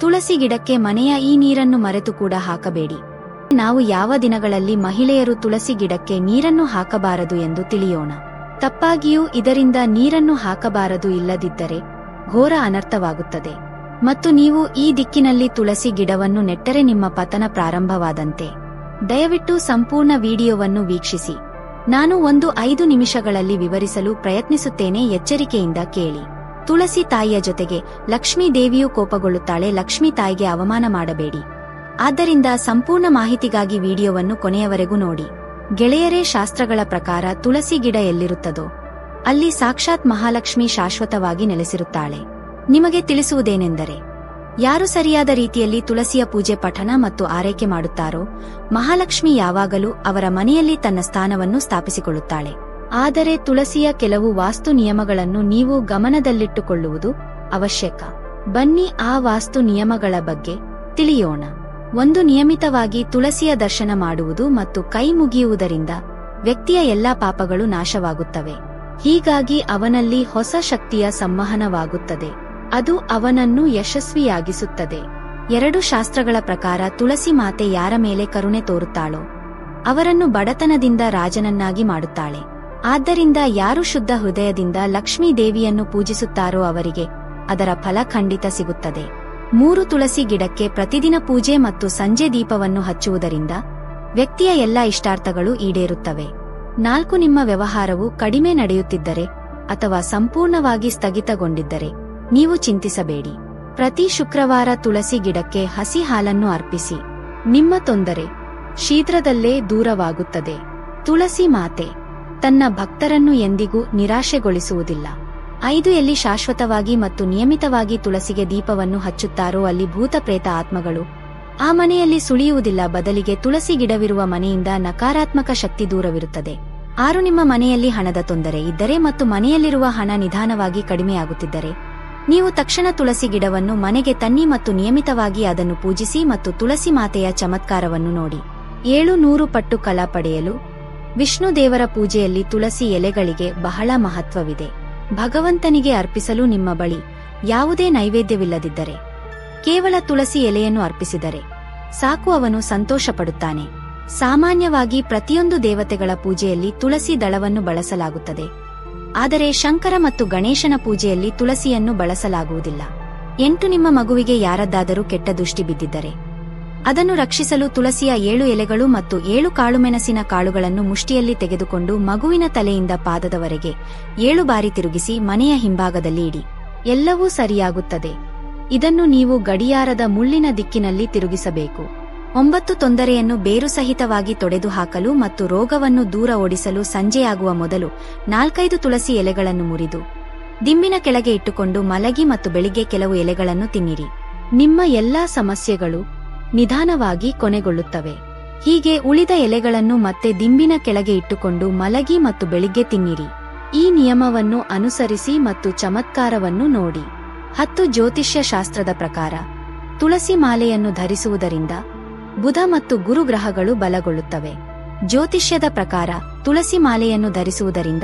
ತುಳಸಿ ಗಿಡಕ್ಕೆ ಮನೆಯ ಈ ನೀರನ್ನು ಮರೆತು ಕೂಡ ಹಾಕಬೇಡಿ. ನಾವು ಯಾವ ದಿನಗಳಲ್ಲಿ ಮಹಿಳೆಯರು ತುಳಸಿ ಗಿಡಕ್ಕೆ ನೀರನ್ನು ಹಾಕಬಾರದು ಎಂದು ತಿಳಿಯೋಣ. ತಪ್ಪಾಗಿಯೂ ಇದರಿಂದ ನೀರನ್ನು ಹಾಕಬಾರದು ಇಲ್ಲದಿದ್ದರೆ ಘೋರ ಅನರ್ಥವಾಗುತ್ತದೆ. ಮತ್ತು ನೀವು ಈ ದಿಕ್ಕಿನಲ್ಲಿ ತುಳಸಿ ಗಿಡವನ್ನು ನೆಟ್ಟರೆ ನಿಮ್ಮ ಪತನ ಪ್ರಾರಂಭವಾದಂತೆ. ದಯವಿಟ್ಟು ಸಂಪೂರ್ಣ ವಿಡಿಯೋವನ್ನು ವೀಕ್ಷಿಸಿ. ನಾನು ಒಂದು ಐದು ನಿಮಿಷಗಳಲ್ಲಿ ವಿವರಿಸಲು ಪ್ರಯತ್ನಿಸುತ್ತೇನೆ, ಎಚ್ಚರಿಕೆಯಿಂದ ಕೇಳಿ. ತುಳಸಿ ತಾಯಿಯ ಜೊತೆಗೆ ಲಕ್ಷ್ಮೀ ದೇವಿಯೂ ಕೋಪಗೊಳ್ಳುತ್ತಾಳೆ, ಲಕ್ಷ್ಮೀ ತಾಯಿಗೆ ಅವಮಾನ ಮಾಡಬೇಡಿ. ಆದ್ದರಿಂದ ಸಂಪೂರ್ಣ ಮಾಹಿತಿಗಾಗಿ ವಿಡಿಯೋವನ್ನು ಕೊನೆಯವರೆಗೂ ನೋಡಿ. ಗೆಳೆಯರೇ, ಶಾಸ್ತ್ರಗಳ ಪ್ರಕಾರ ತುಳಸಿ ಗಿಡ ಎಲ್ಲಿರುತ್ತದೋ, ಅಲ್ಲಿ ಸಾಕ್ಷಾತ್ ಮಹಾಲಕ್ಷ್ಮಿ ಶಾಶ್ವತವಾಗಿ ನೆಲೆಸಿರುತ್ತಾಳೆ. ನಿಮಗೆ ತಿಳಿಸುವುದೇನೆಂದರೆ, ಯಾರು ಸರಿಯಾದ ರೀತಿಯಲ್ಲಿ ತುಳಸಿಯ ಪೂಜೆ ಪಠಣ ಮತ್ತು ಆರೈಕೆ ಮಾಡುತ್ತಾರೋ, ಮಹಾಲಕ್ಷ್ಮಿ ಯಾವಾಗಲೂ ಅವರ ಮನೆಯಲ್ಲಿ ತನ್ನ ಸ್ಥಾನವನ್ನು ಸ್ಥಾಪಿಸಿಕೊಳ್ಳುತ್ತಾಳೆ. ಆದರೆ ತುಳಸಿಯ ಕೆಲವು ವಾಸ್ತು ನಿಯಮಗಳನ್ನು ನೀವು ಗಮನದಲ್ಲಿಟ್ಟುಕೊಳ್ಳುವುದು ಅವಶ್ಯಕ. ಬನ್ನಿ ಆ ವಾಸ್ತು ನಿಯಮಗಳ ಬಗ್ಗೆ ತಿಳಿಯೋಣ. ಒಂದು ನಿಯಮಿತವಾಗಿ ತುಳಸಿಯ ದರ್ಶನ ಮಾಡುವುದು ಮತ್ತು ಕೈ ಮುಗಿಯುವುದರಿಂದ ವ್ಯಕ್ತಿಯ ಎಲ್ಲಾ ಪಾಪಗಳು ನಾಶವಾಗುತ್ತವೆ. ಹೀಗಾಗಿ ಅವನಲ್ಲಿ ಹೊಸ ಶಕ್ತಿಯ ಸಂವಹನವಾಗುತ್ತದೆ. ಅದು ಅವನನ್ನು ಯಶಸ್ವಿಯಾಗಿಸುತ್ತದೆ. ಎರಡು ಶಾಸ್ತ್ರಗಳ ಪ್ರಕಾರ ತುಳಸಿ ಮಾತೆ ಯಾರ ಮೇಲೆ ಕರುಣೆ ತೋರುತ್ತಾಳೋ, ಅವರನ್ನು ಬಡತನದಿಂದ ರಾಜನನ್ನಾಗಿ ಮಾಡುತ್ತಾಳೆ. ಆದ್ದರಿಂದ ಯಾರು ಶುದ್ಧ ಹೃದಯದಿಂದ ಲಕ್ಷ್ಮೀ ದೇವಿಯನ್ನು ಪೂಜಿಸುತ್ತಾರೋ ಅವರಿಗೆ ಅದರ ಫಲ ಖಂಡಿತ ಸಿಗುತ್ತದೆ. ಮೂರು ತುಳಸಿ ಗಿಡಕ್ಕೆ ಪ್ರತಿದಿನ ಪೂಜೆ ಮತ್ತು ಸಂಜೆ ದೀಪವನ್ನು ಹಚ್ಚುವುದರಿಂದ ವ್ಯಕ್ತಿಯ ಎಲ್ಲ ಇಷ್ಟಾರ್ಥಗಳು ಈಡೇರುತ್ತವೆ. ನಾಲ್ಕು ನಿಮ್ಮ ವ್ಯವಹಾರವು ಕಡಿಮೆ ನಡೆಯುತ್ತಿದ್ದರೆ ಅಥವಾ ಸಂಪೂರ್ಣವಾಗಿ ಸ್ಥಗಿತಗೊಂಡಿದ್ದರೆ ನೀವು ಚಿಂತಿಸಬೇಡಿ. ಪ್ರತಿ ಶುಕ್ರವಾರ ತುಳಸಿ ಗಿಡಕ್ಕೆ ಹಸಿ ಹಾಲನ್ನು ಅರ್ಪಿಸಿ. ನಿಮ್ಮ ತೊಂದರೆ ಶೀಘ್ರದಲ್ಲೇ ದೂರವಾಗುತ್ತದೆ. ತುಳಸಿ ಮಾತೆ. ತನ್ನ ಭಕ್ತರನ್ನು ಎಂದಿಗೂ ನಿರಾಶೆಗೊಳಿಸುವುದಿಲ್ಲ. ಐದು ಎಲ್ಲಿ ಶಾಶ್ವತವಾಗಿ ಮತ್ತು ನಿಯಮಿತವಾಗಿ ತುಳಸಿಗೆ ದೀಪವನ್ನು ಹಚ್ಚುತ್ತಾರೋ ಅಲ್ಲಿ ಭೂತ ಪ್ರೇತ ಆತ್ಮಗಳು. ಆ ಮನೆಯಲ್ಲಿ ಸುಳಿಯುವುದಿಲ್ಲ, ಬದಲಿಗೆ ತುಳಸಿ ಗಿಡವಿರುವ ಮನೆಯಿಂದ ನಕಾರಾತ್ಮಕ ಶಕ್ತಿ ದೂರವಿರುತ್ತದೆ. ಆರು ನಿಮ್ಮ ಮನೆಯಲ್ಲಿ ಹಣದ ತೊಂದರೆ ಇದ್ದರೆ ಮತ್ತು ಮನೆಯಲ್ಲಿರುವ ಹಣ ನಿಧಾನವಾಗಿ ಕಡಿಮೆಯಾಗುತ್ತಿದ್ದರೆ. ನೀವು ತಕ್ಷಣ ತುಳಸಿ ಗಿಡವನ್ನು ಮನೆಗೆ ತನ್ನಿ ಮತ್ತು ನಿಯಮಿತವಾಗಿ ಅದನ್ನು ಪೂಜಿಸಿ ಮತ್ತು ತುಳಸಿ ಮಾತೆಯ ಚಮತ್ಕಾರವನ್ನು ನೋಡಿ. ಏಳು ನೂರು ಪಟ್ಟು ಕಲಾ ಪಡೆಯಲು ವಿಷ್ಣು ದೇವರ ಪೂಜೆಯಲ್ಲಿ ತುಳಸಿ ಎಲೆಗಳಿಗೆ ಬಹಳ ಮಹತ್ವವಿದೆ. ಭಗವಂತನಿಗೆ ಅರ್ಪಿಸಲು ನಿಮ್ಮ ಬಳಿ ಯಾವುದೇ ನೈವೇದ್ಯವಿಲ್ಲದಿದ್ದರೆ, ಕೇವಲ ತುಳಸಿ ಎಲೆಯನ್ನು ಅರ್ಪಿಸಿದರೆ ಸಾಕು ಅವನು ಸಂತೋಷಪಡುತ್ತಾನೆ. ಸಾಮಾನ್ಯವಾಗಿ ಪ್ರತಿಯೊಂದು ದೇವತೆಗಳ ಪೂಜೆಯಲ್ಲಿ ತುಳಸಿ ದಳವನ್ನು ಬಳಸಲಾಗುತ್ತದೆ. ಆದರೆ ಶಂಕರ ಮತ್ತು ಗಣೇಶನ ಪೂಜೆಯಲ್ಲಿ ತುಳಸಿಯನ್ನು ಬಳಸಲಾಗುವುದಿಲ್ಲ. ಎಂಟು ನಿಮ್ಮ ಮಗುವಿಗೆ ಯಾರದ್ದಾದರೂ ಕೆಟ್ಟ ದೃಷ್ಟಿ ಬಿದ್ದಿದ್ದರೆ ಅದನ್ನು ರಕ್ಷಿಸಲು ತುಳಸಿಯ ಏಳು ಎಲೆಗಳು ಮತ್ತು ಏಳು ಕಾಳುಮೆಣಸಿನ ಕಾಳುಗಳನ್ನು ಮುಷ್ಟಿಯಲ್ಲಿ ತೆಗೆದುಕೊಂಡು ಮಗುವಿನ ತಲೆಯಿಂದ ಪಾದದವರೆಗೆ ಏಳು ಬಾರಿ ತಿರುಗಿಸಿ ಮನೆಯ ಹಿಂಭಾಗದಲ್ಲಿ ಇಡಿ. ಎಲ್ಲವೂ ಸರಿಯಾಗುತ್ತದೆ. ಇದನ್ನು ನೀವು ಗಡಿಯಾರದ ಮುಳ್ಳಿನ ದಿಕ್ಕಿನಲ್ಲಿ ತಿರುಗಿಸಬೇಕು. ಒಂಬತ್ತು ತೊಂದರೆಯನ್ನು ಬೇರು ಸಹಿತವಾಗಿ ತೊಡೆದು ಹಾಕಲು ಮತ್ತು ರೋಗವನ್ನು ದೂರ ಓಡಿಸಲು ಸಂಜೆಯಾಗುವ ಮೊದಲು ನಾಲ್ಕೈದು ತುಳಸಿ ಎಲೆಗಳನ್ನು ಮುರಿದು, ದಿಂಬಿನ ಕೆಳಗೆ ಇಟ್ಟುಕೊಂಡು ಮಲಗಿ ಮತ್ತು ಬೆಳಿಗ್ಗೆ ಕೆಲವು ಎಲೆಗಳನ್ನು ತಿನ್ನಿರಿ. ನಿಮ್ಮ ಎಲ್ಲಾ ಸಮಸ್ಯೆಗಳು ನಿಧಾನವಾಗಿ ಕೊನೆಗೊಳ್ಳುತ್ತವೆ. ಹೀಗೆ ಉಳಿದ ಎಲೆಗಳನ್ನು ಮತ್ತೆ ದಿಂಬಿನ ಕೆಳಗೆ ಇಟ್ಟುಕೊಂಡು ಮಲಗಿ ಮತ್ತು ಬೆಳಿಗ್ಗೆ ತಿನ್ನಿರಿ. ಈ ನಿಯಮವನ್ನು ಅನುಸರಿಸಿ ಮತ್ತು ಚಮತ್ಕಾರವನ್ನು ನೋಡಿ. ಹತ್ತು ಜ್ಯೋತಿಷ್ಯ ಶಾಸ್ತ್ರದ ಪ್ರಕಾರ, ತುಳಸಿ ಮಾಲೆಯನ್ನು ಧರಿಸುವುದರಿಂದ ಬುಧ ಮತ್ತು ಗುರು ಗ್ರಹಗಳು ಬಲಗೊಳ್ಳುತ್ತವೆ. ಜ್ಯೋತಿಷ್ಯದ ಪ್ರಕಾರ, ತುಳಸಿ ಮಾಲೆಯನ್ನು ಧರಿಸುವುದರಿಂದ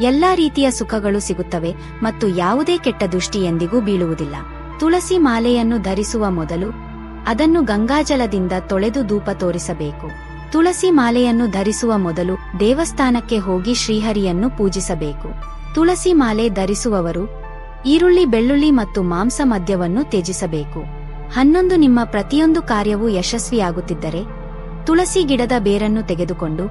ಎಲ್ಲಾ ರೀತಿಯ ಸುಖಗಳು ಸಿಗುತ್ತವೆ ಮತ್ತು ಯಾವುದೇ ಕೆಟ್ಟ ದೃಷ್ಟಿ ಎಂದಿಗೂ ಬೀಳುವುದಿಲ್ಲ. ತುಳಸಿ ಮಾಲೆಯನ್ನು ಧರಿಸುವ ಮೊದಲು ಅದನ್ನು ಗಂಗಾಜಲದಿಂದ ತೊಳೆದು ಧೂಪ ತೋರಿಸಬೇಕು. ತುಳಸಿ ಮಾಲೆಯನ್ನು ಧರಿಸುವ ಮೊದಲು ದೇವಸ್ಥಾನಕ್ಕೆ ಹೋಗಿ ಶ್ರೀಹರಿಯನ್ನು ಪೂಜಿಸಬೇಕು. ತುಳಸಿ ಮಾಲೆ ಧರಿಸುವವರು ಈರುಳ್ಳಿ, ಬೆಳ್ಳುಳ್ಳಿ ಮತ್ತು ಮಾಂಸ ಮದ್ಯವನ್ನು ತ್ಯಜಿಸಬೇಕು. ಹನ್ನೊಂದು ನಿಮ್ಮ ಪ್ರತಿಯೊಂದು ಕಾರ್ಯವೂ ಯಶಸ್ವಿಯಾಗುತ್ತಿದ್ದರೆ ತುಳಸಿ ಗಿಡದ ಬೇರನ್ನು ತೆಗೆದುಕೊಂಡು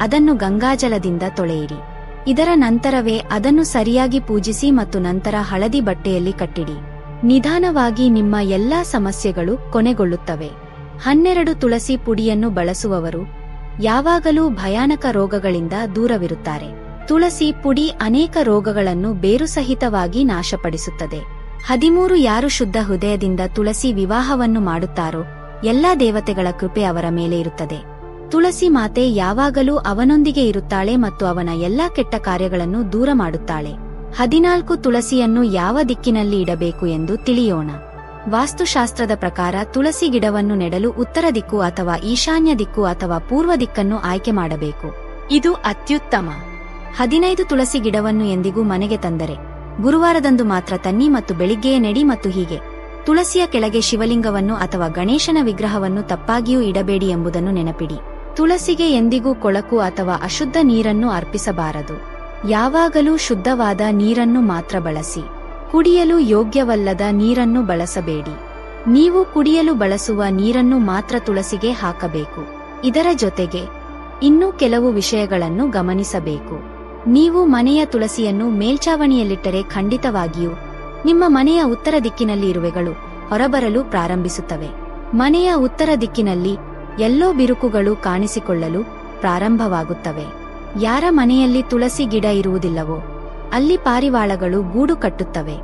ಅದನ್ನು ಗಂಗಾಜಲದಿಂದ ತೊಳೆಯಿರಿ. ಇದರ ನಂತರವೇ ಅದನ್ನು ಸರಿಯಾಗಿ ಪೂಜಿಸಿ ಮತ್ತು ನಂತರ ಹಳದಿ ಬಟ್ಟೆಯಲ್ಲಿ ಕಟ್ಟಿಡಿ. ನಿಧಾನವಾಗಿ ನಿಮ್ಮ ಎಲ್ಲಾ ಸಮಸ್ಯೆಗಳು ಕೊನೆಗೊಳ್ಳುತ್ತವೆ. ಹನ್ನೆರಡು ತುಳಸಿ ಪುಡಿಯನ್ನು ಬಳಸುವವರು ಯಾವಾಗಲೂ ಭಯಾನಕ ರೋಗಗಳಿಂದ ದೂರವಿರುತ್ತಾರೆ. ತುಳಸಿ ಪುಡಿ ಅನೇಕ ರೋಗಗಳನ್ನು ಬೇರುಸಹಿತವಾಗಿ ನಾಶಪಡಿಸುತ್ತದೆ. ಹದಿಮೂರು ಯಾರು ಶುದ್ಧ ಹೃದಯದಿಂದ ತುಳಸಿ ವಿವಾಹವನ್ನು ಮಾಡುತ್ತಾರೋ, ಎಲ್ಲಾ ದೇವತೆಗಳ ಕೃಪೆ ಅವರ ಮೇಲೆ ಇರುತ್ತದೆ. ತುಳಸಿ ಮಾತೆ ಯಾವಾಗಲೂ ಅವನೊಂದಿಗೆ ಇರುತ್ತಾಳೆ ಮತ್ತು ಅವನ ಎಲ್ಲಾ ಕೆಟ್ಟ ಕಾರ್ಯಗಳನ್ನು ದೂರ ಮಾಡುತ್ತಾಳೆ. ಹದಿನಾಲ್ಕು ತುಳಸಿಯನ್ನು ಯಾವ ದಿಕ್ಕಿನಲ್ಲಿ ಇಡಬೇಕು ಎಂದು ತಿಳಿಯೋಣ. ವಾಸ್ತುಶಾಸ್ತ್ರದ ಪ್ರಕಾರ ತುಳಸಿ ಗಿಡವನ್ನು ನೆಡಲು ಉತ್ತರ ದಿಕ್ಕು ಅಥವಾ ಈಶಾನ್ಯ ದಿಕ್ಕು ಅಥವಾ ಪೂರ್ವ ದಿಕ್ಕನ್ನು ಆಯ್ಕೆ ಮಾಡಬೇಕು. ಇದು ಅತ್ಯುತ್ತಮ. ಹದಿನೈದು ತುಳಸಿ ಗಿಡವನ್ನು ಎಂದಿಗೂ ಮನೆಗೆ ತಂದರೆ. ಗುರುವಾರದಂದು ಮಾತ್ರ ತನ್ನಿ ಮತ್ತು ಬೆಳಿಗ್ಗೆಯೇ ನೆಡಿ ಮತ್ತು ಹೀಗೆ. ತುಳಸಿಯ ಕೆಳಗೆ ಶಿವಲಿಂಗವನ್ನು ಅಥವಾ ಗಣೇಶನ ವಿಗ್ರಹವನ್ನು ತಪ್ಪಾಗಿಯೂ ಇಡಬೇಡಿ ಎಂಬುದನ್ನು ನೆನಪಿಡಿ. ತುಳಸಿಗೆ ಎಂದಿಗೂ ಕೊಳಕು ಅಥವಾ ಅಶುದ್ಧ ನೀರನ್ನು ಅರ್ಪಿಸಬಾರದು. ಯಾವಾಗಲೂ ಶುದ್ಧವಾದ ನೀರನ್ನು ಮಾತ್ರ ಬಳಸಿ. ಕುಡಿಯಲು ಯೋಗ್ಯವಲ್ಲದ ನೀರನ್ನು ಬಳಸಬೇಡಿ. ನೀವು ಕುಡಿಯಲು ಬಳಸುವ ನೀರನ್ನು ಮಾತ್ರ ತುಳಸಿಗೆ ಹಾಕಬೇಕು. ಇದರ ಜೊತೆಗೆ, ಇನ್ನೂ ಕೆಲವು ವಿಷಯಗಳನ್ನು ಗಮನಿಸಬೇಕು. ನೀವು ಮನೆಯ ತುಳಸಿಯನ್ನು ಮೇಲ್ಚಾವಣಿಯಲ್ಲಿಟ್ಟರೆ ಖಂಡಿತವಾಗಿಯೂ, ನಿಮ್ಮ ಮನೆಯ ಉತ್ತರ ದಿಕ್ಕಿನಲ್ಲಿ ಇರುವೆಗಳು ಹೊರಬರಲು ಪ್ರಾರಂಭಿಸುತ್ತವೆ. ಮನೆಯ ಉತ್ತರ ದಿಕ್ಕಿನಲ್ಲಿ ಎಲ್ಲೋ ಬಿರುಕುಗಳು ಕಾಣಿಸಿಕೊಳ್ಳಲು ಪ್ರಾರಂಭವಾಗುತ್ತವೆ. ಯಾರ ಮನೆಯಲ್ಲಿ ತುಳಸಿ ಗಿಡ ಇರುವುದಿಲ್ಲವೋ, ಅಲ್ಲಿ ಪಾರಿವಾಳಗಳು ಗೂಡು ಕಟ್ಟುತ್ತವೆ.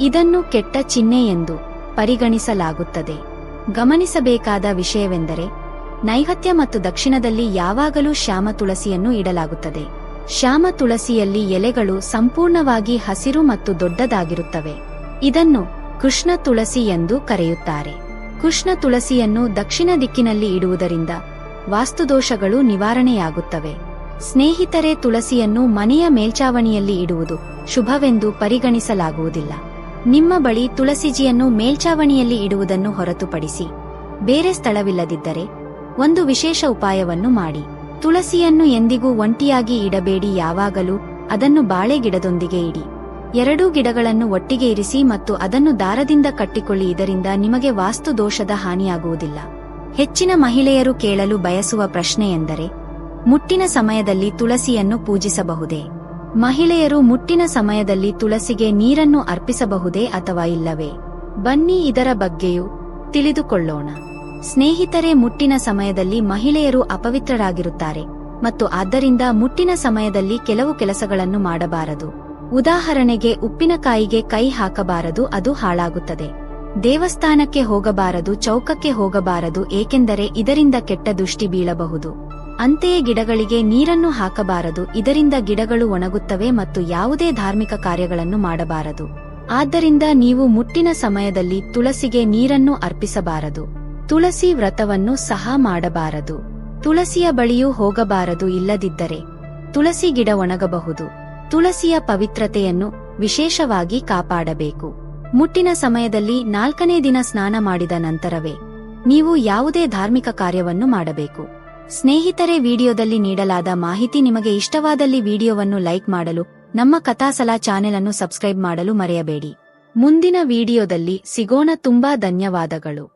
ಇದನ್ನು ಕೆಟ್ಟ ಚಿಹ್ನೆ ಎಂದು ಪರಿಗಣಿಸಲಾಗುತ್ತದೆ. ಗಮನಿಸಬೇಕಾದ ವಿಷಯವೆಂದರೆ ನೈಹತ್ಯ ಮತ್ತು ದಕ್ಷಿಣದಲ್ಲಿ ಯಾವಾಗಲೂ ಶ್ಯಾಮ ತುಳಸಿಯನ್ನು ಇಡಲಾಗುತ್ತದೆ. ಶ್ಯಾಮ ತುಳಸಿಯಲ್ಲಿ ಎಲೆಗಳು ಸಂಪೂರ್ಣವಾಗಿ ಹಸಿರು ಮತ್ತು ದೊಡ್ಡದಾಗಿರುತ್ತವೆ. ಇದನ್ನು ಕೃಷ್ಣ ತುಳಸಿ ಎಂದು ಕರೆಯುತ್ತಾರೆ. ಕೃಷ್ಣ ತುಳಸಿಯನ್ನು ದಕ್ಷಿಣ ದಿಕ್ಕಿನಲ್ಲಿ ಇಡುವುದರಿಂದ ವಾಸ್ತುದೋಷಗಳು ನಿವಾರಣೆಯಾಗುತ್ತವೆ. ಸ್ನೇಹಿತರೆ ತುಳಸಿಯನ್ನು ಮನೆಯ ಮೇಲ್ಚಾವಣಿಯಲ್ಲಿ ಇಡುವುದು ಶುಭವೆಂದು ಪರಿಗಣಿಸಲಾಗುವುದಿಲ್ಲ. ನಿಮ್ಮ ಬಳಿ ತುಳಸಿಜಿಯನ್ನು ಮೇಲ್ಚಾವಣಿಯಲ್ಲಿ ಇಡುವುದನ್ನು ಹೊರತುಪಡಿಸಿ ಬೇರೆ ಸ್ಥಳವಿಲ್ಲದಿದ್ದರೆ ಒಂದು ವಿಶೇಷ ಉಪಾಯವನ್ನು ಮಾಡಿ. ತುಳಸಿಯನ್ನು ಎಂದಿಗೂ ಒಂಟಿಯಾಗಿ ಇಡಬೇಡಿ, ಯಾವಾಗಲೂ ಅದನ್ನು ಬಾಳೆ ಗಿಡದೊಂದಿಗೆ ಇಡಿ. ಎರಡೂ ಗಿಡಗಳನ್ನು ಒಟ್ಟಿಗೆ ಇರಿಸಿ ಮತ್ತು ಅದನ್ನು ದಾರದಿಂದ ಕಟ್ಟಿಕೊಳ್ಳಿ, ಇದರಿಂದ ನಿಮಗೆ ವಾಸ್ತು ದೋಷದ ಹಾನಿಯಾಗುವುದಿಲ್ಲ. ಹೆಚ್ಚಿನ ಮಹಿಳೆಯರು ಕೇಳಲು ಬಯಸುವ ಪ್ರಶ್ನೆಯೆಂದರೆ ಮುಟ್ಟಿನ ಸಮಯದಲ್ಲಿ ತುಳಸಿಯನ್ನು ಪೂಜಿಸಬಹುದೇ? ಮಹಿಳೆಯರು ಮುಟ್ಟಿನ ಸಮಯದಲ್ಲಿ ತುಳಸಿಗೆ ನೀರನ್ನು ಅರ್ಪಿಸಬಹುದೇ ಅಥವಾ ಇಲ್ಲವೇ? ಬನ್ನಿ ಇದರ ಬಗ್ಗೆಯೂ ತಿಳಿದುಕೊಳ್ಳೋಣ. ಸ್ನೇಹಿತರೆ, ಮುಟ್ಟಿನ ಸಮಯದಲ್ಲಿ ಮಹಿಳೆಯರು ಅಪವಿತ್ರರಾಗಿರುತ್ತಾರೆ ಮತ್ತು ಆದ್ದರಿಂದ ಮುಟ್ಟಿನ ಸಮಯದಲ್ಲಿ ಕೆಲವು ಕೆಲಸಗಳನ್ನು ಮಾಡಬಾರದು. ಉದಾಹರಣೆಗೆ, ಉಪ್ಪಿನಕಾಯಿಗೆ ಕೈ ಹಾಕಬಾರದು, ಅದು ಹಾಳಾಗುತ್ತದೆ. ದೇವಸ್ಥಾನಕ್ಕೆ ಹೋಗಬಾರದು, ಚೌಕಕ್ಕೆ ಹೋಗಬಾರದು, ಏಕೆಂದರೆ ಇದರಿಂದ ಕೆಟ್ಟ ದೃಷ್ಟಿ ಬೀಳಬಹುದು. ಅಂತೆಯೇ ಗಿಡಗಳಿಗೆ ನೀರನ್ನು ಹಾಕಬಾರದು. ಇದರಿಂದ ಗಿಡಗಳು ಒಣಗುತ್ತವೆ ಮತ್ತು ಯಾವುದೇ ಧಾರ್ಮಿಕ ಕಾರ್ಯಗಳನ್ನು ಮಾಡಬಾರದು. ಆದ್ದರಿಂದ ನೀವು ಮುಟ್ಟಿನ ಸಮಯದಲ್ಲಿ ತುಳಸಿಗೆ ನೀರನ್ನು ಅರ್ಪಿಸಬಾರದು. ತುಳಸಿ ವ್ರತವನ್ನು ಸಹ ಮಾಡಬಾರದು. ತುಳಸಿಯ ಬಳಿಯೂ ಹೋಗಬಾರದು ಇಲ್ಲದಿದ್ದರೆ ತುಳಸಿ ಗಿಡ ಒಣಗಬಹುದು. ತುಳಸಿಯ ಪವಿತ್ರತೆಯನ್ನು ವಿಶೇಷವಾಗಿ ಕಾಪಾಡಬೇಕು. ಮುಟ್ಟಿನ ಸಮಯದಲ್ಲಿ ನಾಲ್ಕನೇ ದಿನ ಸ್ನಾನ ಮಾಡಿದ ನಂತರವೇ ನೀವು ಯಾವುದೇ ಧಾರ್ಮಿಕ ಕಾರ್ಯವನ್ನು ಮಾಡಬೇಕು. ಸ್ನೇಹಿತರೆ, ವಿಡಿಯೋದಲ್ಲಿ ನೀಡಲಾದ ಮಾಹಿತಿ ನಿಮಗೆ ಇಷ್ಟವಾದಲ್ಲಿ ವಿಡಿಯೋವನ್ನು ಲೈಕ್ ಮಾಡಲು, ನಮ್ಮ ಕಥಾಸಲ ಚಾನೆಲ್ ಅನ್ನು ಸಬ್ಸ್ಕ್ರೈಬ್ ಮಾಡಲು ಮರೆಯಬೇಡಿ. ಮುಂದಿನ ವಿಡಿಯೋದಲ್ಲಿ ಸಿಗೋಣ. ತುಂಬಾ ಧನ್ಯವಾದಗಳು.